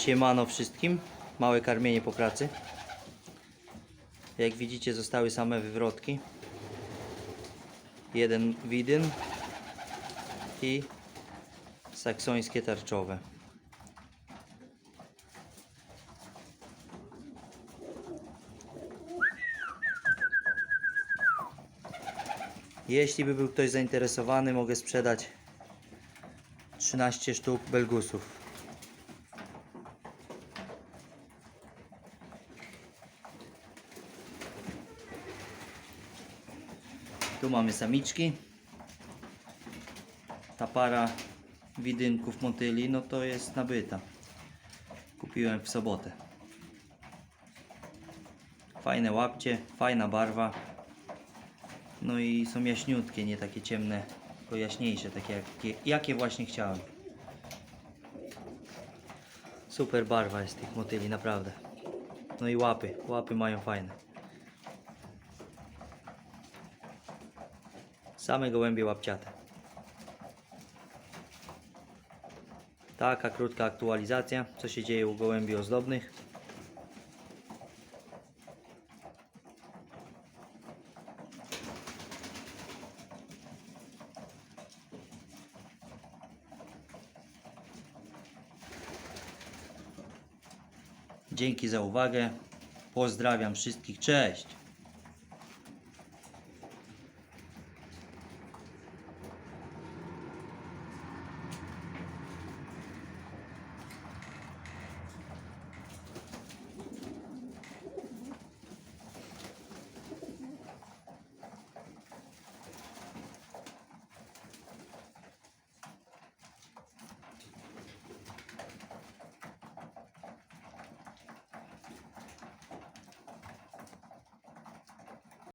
Siemano wszystkim. Małe karmienie po pracy. Jak widzicie zostały same wywrotki. Jeden widyn i saksońskie tarczowe. Jeśli by był ktoś zainteresowany, mogę sprzedać 13 sztuk belgusów. Tu mamy samiczki. Ta para widynków motyli, no to jest nabyta. Kupiłem w sobotę. Fajne łapcie, fajna barwa. No i są jaśniutkie, nie takie ciemne, tylko jaśniejsze, takie jakie, jakie właśnie chciałem. Super barwa jest tych motyli, naprawdę. No i łapy, łapy mają fajne. Same gołębie łapciate. Taka krótka aktualizacja, co się dzieje u gołębi ozdobnych. Dzięki za uwagę. Pozdrawiam wszystkich. Cześć.